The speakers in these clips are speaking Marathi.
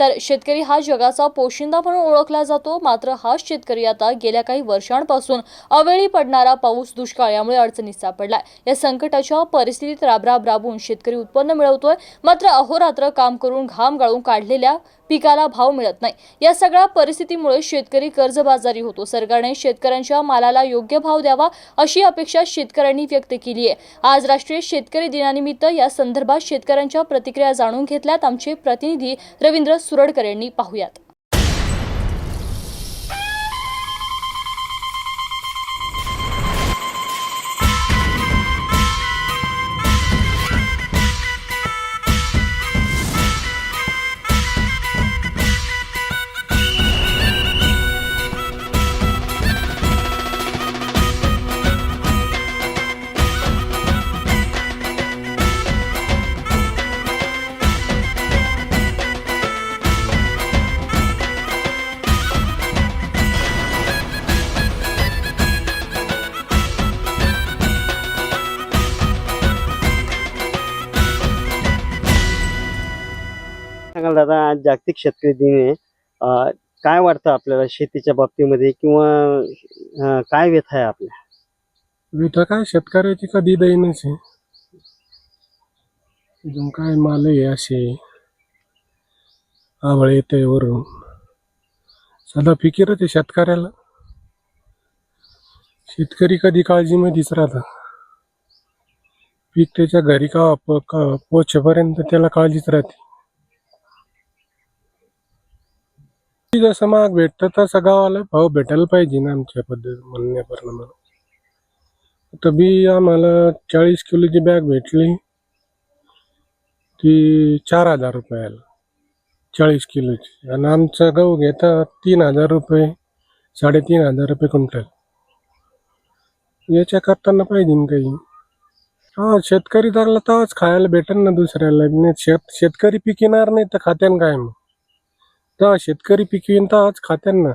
तर शेतकरी हा जगाचा पोशिंदा म्हणून ओळखला जातो. मात्र हाच शेतकरी आता गेल्या काही वर्षांपासून अवेळी पडणारा पाऊस दुष्काळ यामुळे अडचणीत सापडलाय. या संकटाच्या परिस्थितीत राबराब राबून शेतकरी उत्पन्न मिळवतोय. मात्र अहोरात्र काम करून घाम गाळून काढलेल्या पिकाला भाव मिळत नाही. या सगळ्या परिस्थितीमुळे शेतकरी कर्जबाजारी होतो. सरकारने शेतकऱ्यांच्या मालाला योग्य भाव द्यावा अशी अपेक्षा शेतकऱ्यांनी व्यक्त केली आहे. आज राष्ट्रीय शेतकरी दिनानिमित्त या संदर्भात शेतकऱ्यांच्या प्रतिक्रिया जाणून घेतल्यात आमचे प्रतिनिधी रवींद्र सुरडकर यांनी पाहूयात. सांगाल दादा आज जागतिक शेतकरी दिन आहे. काय वाटतं आपल्याला शेतीच्या बाबतीमध्ये किंवा अं, काय व्यथा आहे आपल्या? विटा काय? शेतकऱ्याची कधी दैनच आहे. अजून काय माल आहे असे. आवळ येते वरून. सदा फिकीरच आहे शेतकऱ्याला. शेतकरी कधी काळजीमध्येच राहता पीक त्याच्या घरी का प- का- त्याला काळजीच राहते. जसं महाग भेटतं तसं गावाला भाव भेटायला पाहिजे ना आमच्या पद्धत म्हणण्याप्रमाणे आता बी आम्हाला चाळीस किलोची बॅग भेटली. ती चार हजार रुपयाला. चाळीस किलोची. आणि आमचा गहू घेता तीन हजार रुपये साडेतीन हजार रुपये क्विंटल. याच्या करताना पाहिजे काही. हा शेतकरी लागला तेव्हाच खायला भेटेल ना दुसऱ्याला. शेत शेतकरी पिकिणार नाही तर खात्यान काय मग? तेव्हा शेतकरी पिकवीन तेव्हाच खात्यान ना.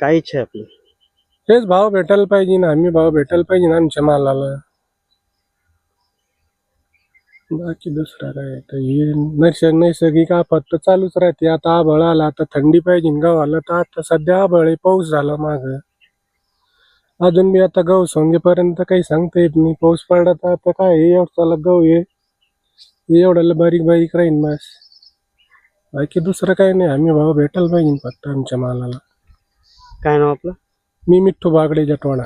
काय इच्छा आहे आपली? तेच भाव भेटायला पाहिजे ना. आम्ही भाव भेटायला पाहिजे ना आमच्या मालाला. बाकी दुसरा काय तर हे नैस नैसर्गिक आफत तर चालूच राहते. आता आबळ आला आता थंडी पाहिजे. ना गव्हाला तर आता सध्या आबळ आहे. पाऊस झाला माग. अजून बी आता गहू सोंगेपर्यंत काही सांगता येत नाही. पाऊस पडला तर आता काय हे एवढा गहू आहे. एवढ्याला बारीक बारीक राहीन बस बाकी दुसरं काही नाही. आम्ही भाव भेटायला पाहिजे फक्त आमच्या मालाला. काय नाव आपलं? मी मिठ्ठू बागडे जटवाडा.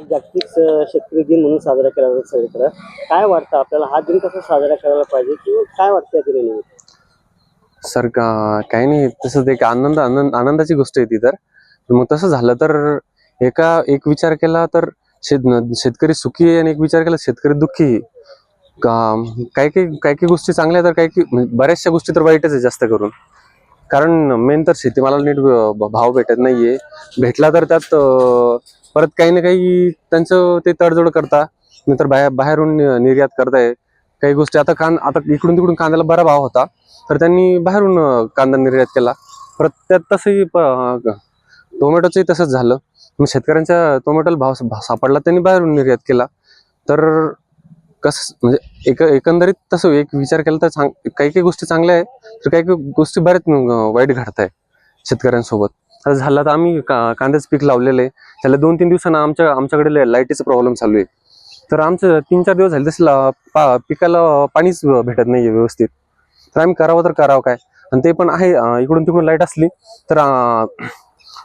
जागतिक शेतकरी दिन म्हणून साजरा केला जातो सगळीकडे. काय वाटतं आपल्याला? हा दिन कसा साजरा करायला पाहिजे? किंवा काय वाटतं या दिनानिमित्त सर का काही नाही. तसं ते एक आनंद आनंद आनंदाची गोष्ट आहे ती तर. मग तसं झालं तर एका एक विचार केला तर शेत शेतकरी सुखी आहे आणि एक विचार केला शेतकरी दुःखी आहे. का काही काही काही काही गोष्टी चांगल्या तर काही काही म्हणजे बऱ्याचशा गोष्टी तर वाईटच आहे जास्त करून. कारण मेन तर शेतीमालाला नीट भाव भेटत नाहीये. भेटला तर त्यात परत काही ना काही त्यांचं ते तडजोड करता नंतर बाहेर बाहेरून निर्यात करताय. काही गोष्टी आता कांद आता इकडून तिकडून कांद्याला बरा भाव होता. तर त्यांनी बाहेरून कांदा निर्यात केला. परत त्यात तसंही टोमॅटोचंही तसंच झालं. मग शेतकऱ्यांच्या टोमॅटोला भाव सापडला त्यांनी बाहेरून निर्यात केला. तर कसं म्हणजे एक एकंदरीत तसं एक विचार केला तर चांग काही काही गोष्टी चांगल्या आहेत तर काही काही गोष्टी बऱ्याच वाईट घडत आहे शेतकऱ्यांसोबत. आता झालं तर आम्ही का कांद्याचं पीक लावलेलं आहे. त्याला दोन तीन दिवसांना आमच्या आमच्याकडे लाईटीचा प्रॉब्लेम चालू आहे. तर आमचं तीन चार दिवस झाले तसं पा- पिकाला पाणीच भेटत नाही आहे व्यवस्थित. तर आम्ही करावं तर करावं काय. आणि ते पण आहे इकडून तिकडून लाइट असली तर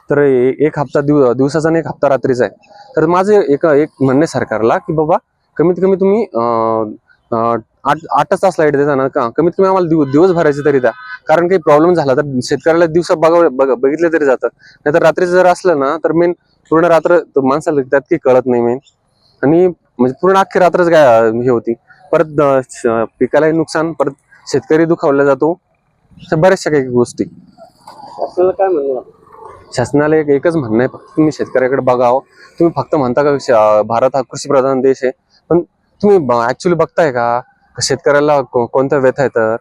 तर एक हप्ता दिव दिवसाचा आणि एक हप्ता रात्रीचा आहे. तर माझं एक एक म्हणणं आहे सरकारला की बाबा कमीत कमी तुम्ही आठ आठच तास लाइट देता ना? का? कमीत कमी आम्हाला दिव दिवस भरायचे तरी द्या. कारण काही प्रॉब्लेम झाला तर शेतकऱ्याला दिवसा बघा बघ- बघितले तरी जातं. नाहीतर रात्रीचं जर असलं ना तर मेन पूर्ण रात्र माणसाला त्यात काही कळत नाही मेन आणि म्हणजे पूर्ण अख्खी रात्रच काय हे होती. परत पिकालाही नुकसान परत शेतकरी दुखावला जातो. अशा बऱ्याचशा काही गोष्टी. आपल्याला काय म्हणणं? शासनाला एक एकच म्हणणं आहे. फक्त तुम्ही शेतकऱ्याकडे बघावं तुम्ही फक्त म्हणता का भारत हा कृषी प्रधान देश आहे. पण तुम्ही ऍक्च्युली बघताय का? शेतकऱ्याला को- कोणत्या व्यथा आहे तर?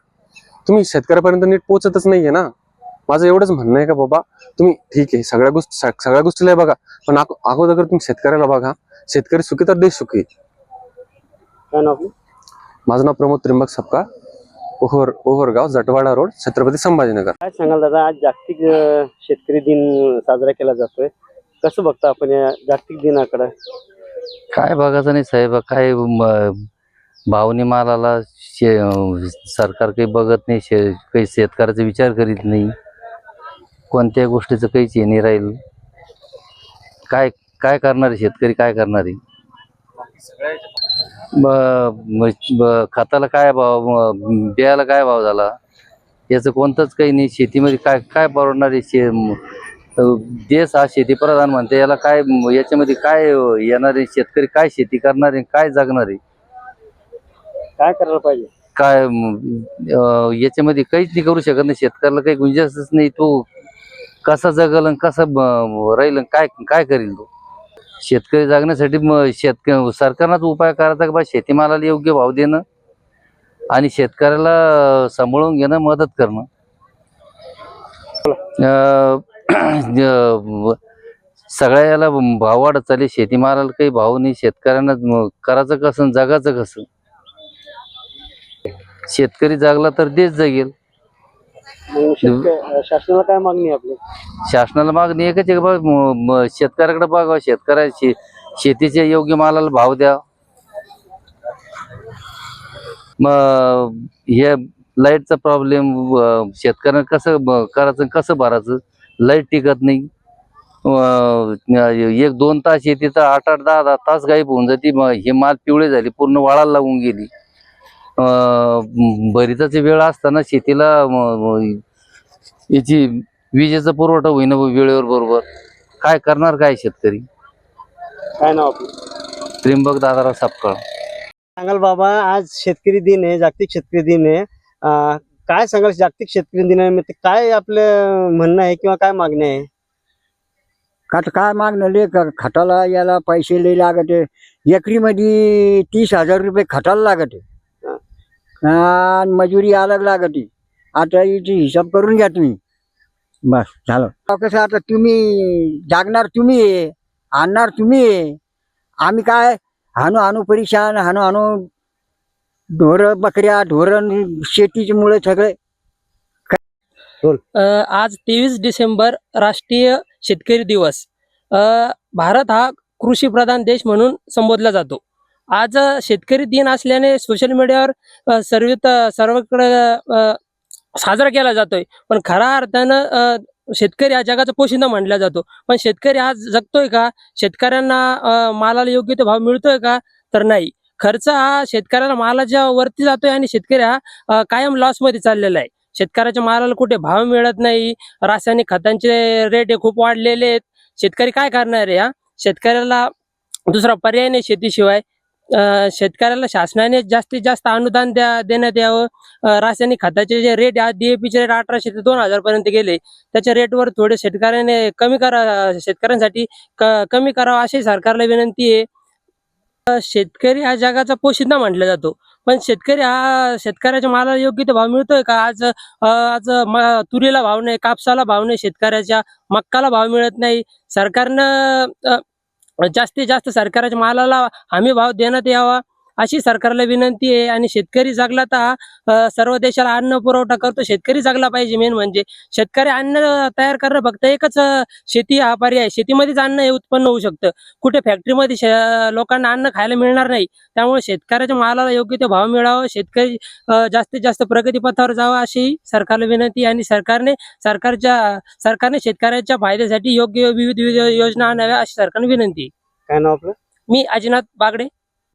तुम्ही शेतकऱ्यापर्यंत नीट पोहोचतच नाहीये ना? माझं एवढंच म्हणणं आहे का बाबा? तुम्ही ठीक आहे सगळ्या गोष्टी सग- सगळ्या गोष्टीला बघा. पण अगो- अगोदर तुम्ही शेतकऱ्याला बघा. शेतकरी सुखी तर देश सुखी. माझं नाव प्रमोद त्रिंबक सपकाळ ओव्हर ओव्हरगाव जटवाडा रोड छत्रपती संभाजीनगर. काय सांगाल दादा आज जागतिक शेतकरी दिन साजरा केला जातोय. कसं बघता आपण या जागतिक दिनाकडे? काय बघायचं नाही साहेब काय म- भावनी मालाला शे सरकार काही बघत नाही शे काही शेतकऱ्याचा विचार करीत नाही. कोणत्या गोष्टीचं काहीच हे नाही राहील. काय काय करणार आहे शेतकरी काय करणार? आहे ब- खताला काय भाव बियाला काय भाव झाला? याचं कोणतंच काही नाही. शेतीमध्ये काय काय परवडणार आहे? शे देश हा शेतीप्रधान म्हणते. याला काय याच्यामध्ये काय येणार आहे शेतकरी काय शेती करणार आहे काय जगणार? आहे काय करायला पाहिजे? काय अं, याच्यामध्ये काहीच नाही करू शकत नाही शेतकऱ्याला काही गुंजाईशच नाही. तो कसा जगल आणि कसा ब- राहील आणि काय काय करील तो? शेतकरी जगण्यासाठी म शेतक सरकारनंच उपाय करायचा की बा शेतीमालाला योग्य भाव देणं आणि शेतकऱ्याला सांभाळून घेणं मदत करणं. अं, सगळ्या याला भाव वाढत चालले शेतीमालाला काही भाव नाही शेतकऱ्यांना करायचं कसं जगायचं कसं? शेतकरी जागला तर देश जगेल. शासनाला काय मागणी आपली? शासनाला मागणी एकच आहे की बा म- म- शेतकऱ्याकडे बघावं शेतकऱ्या शे शेतीच्या योग्य मालाला भाव द्या मग हे लाईटचा प्रॉब्लेम शेतकऱ्यांना कसं करायचं कसं भरायचं? लाइट टिकत नाही. एक दोन तास येते तर आठ आठ दहा दहा तास गायब होऊन जाते. मग हे माल पिवळे झाले पूर्ण वाळायला लागून गेली. भरिताची वेळ असताना शेतीला याची विजेचा पुरवठा होईना वेळेवर बरोबर. काय करणार काय शेतकरी? काय नाव त्रिंबक दादाराव सापकाळ. सांगाल बाबा आज शेतकरी दिन आहे जागतिक शेतकरी दिन आहे. काय सांगाल? जागतिक शेतकरी दिनानिमित्त काय आपलं म्हणणं आहे किंवा काय मागणी आहे? आता काय मागणं ले क- खताला याला पैसे लई लागते. एकरी मध्ये तीस हजार रुपये खताला लागते. आणि मजुरी अलग लागते. आता याची हिसाब करून घ्या तुम्ही. बस झालं. कसं आता तुम्ही जागणार तुम्ही आहे आणणार तुम्ही. आहे आम्ही काय हानू हानू परेशान हानू हानू ढोरं बकऱ्या ढोरण शेतीच्या मुळे सगळे आज तेवीस डिसेंबर राष्ट्रीय शेतकरी दिवस. अ, भारत हा कृषी प्रधान देश म्हणून संबोधला जातो. आज शेतकरी दिन असल्याने सोशल मीडियावर अ, सर्व सर्वकडे साजरा केला जातोय. पण खऱ्या अर्थानं शेतकरी हा जगाचा पोशिंदा मानला जातो. पण शेतकरी आज जगतोय का? शेतकऱ्यांना मालाला योग्य तो भाव मिळतोय का? तर नाही. खर्च हा शेतकऱ्याला मालाच्या वरती जातोय आणि शेतकरी हा कायम लॉसमध्ये चाललेला आहे. शेतकऱ्याच्या मालाला कुठे भाव मिळत नाही रासायनिक खतांचे रेट हे खूप वाढलेले आहेत. शेतकरी काय करणार आहे हा? शेतकऱ्याला दुसरा पर्याय नाही शेतीशिवाय. शेतकऱ्याला शासनाने जास्तीत जास्त अनुदान द्या देण्यात यावं. रासायनिक खताचे जे रेट आज डीएपीचे रेट अठराशे ते दोन हजार पर्यंत गेले. त्याच्या रेटवर थोडे शेतकऱ्याने कमी करा शेतकऱ्यांसाठी क- कमी करावं अशी सरकारला विनंती आहे. शेतकरी हा जगाचा पोशिंदा म्हटला जातो. पण शेतकरी हा शेतकऱ्याच्या मालाला योग्य तो भाव मिळतोय का? आज आज तुरीला भाव नाही कापसाला भाव नाही शेतकऱ्याच्या मक्काला भाव मिळत नाही. सरकारनं जास्तीत जास्त सरकारच्या मालाला हमी भाव देण्यात यावा. अशी सरकारला विनंती आहे. आणि शेतकरी जगला तर सर्व देशाला अन्न पुरवठा करतो. शेतकरी जगला पाहिजे मेन म्हणजे. शेतकरी अन्न तयार करणं फक्त एकच शेती हा पर्याय शेतीमध्येच अन्न हे उत्पन्न होऊ शकतं. कुठे फॅक्टरीमध्ये लोकांना अन्न खायला मिळणार नाही. त्यामुळे शेतकऱ्याच्या मालाला योग्य तो भाव मिळावा. शेतकरी जास्तीत जास्त प्रगतीपथावर जावा अशी सरकारला विनंती आणि सरकारने सरकारच्या सरकारने शेतकऱ्याच्या फायद्यासाठी योग्य विविध योजना आणाव्या अशी सरकारने विनंती. काय नाव आपलं? मी अजिनाथ बागडे.